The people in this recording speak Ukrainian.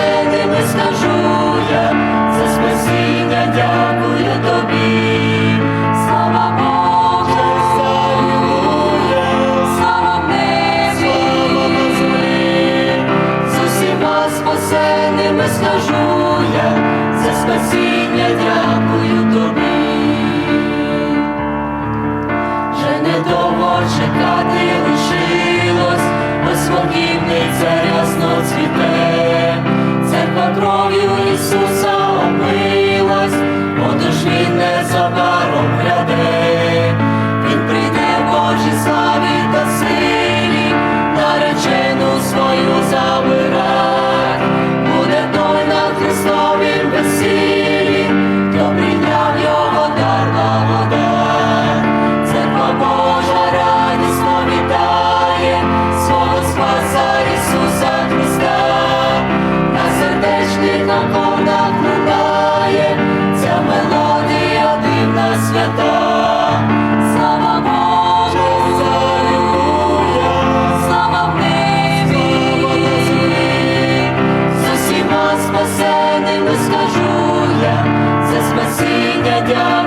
мене скажу я, за спасіння дякую тобі, слава Боже, слава небі, з усіма спасеними скажу я, за спасіння дякую тобі. З усіма спасеними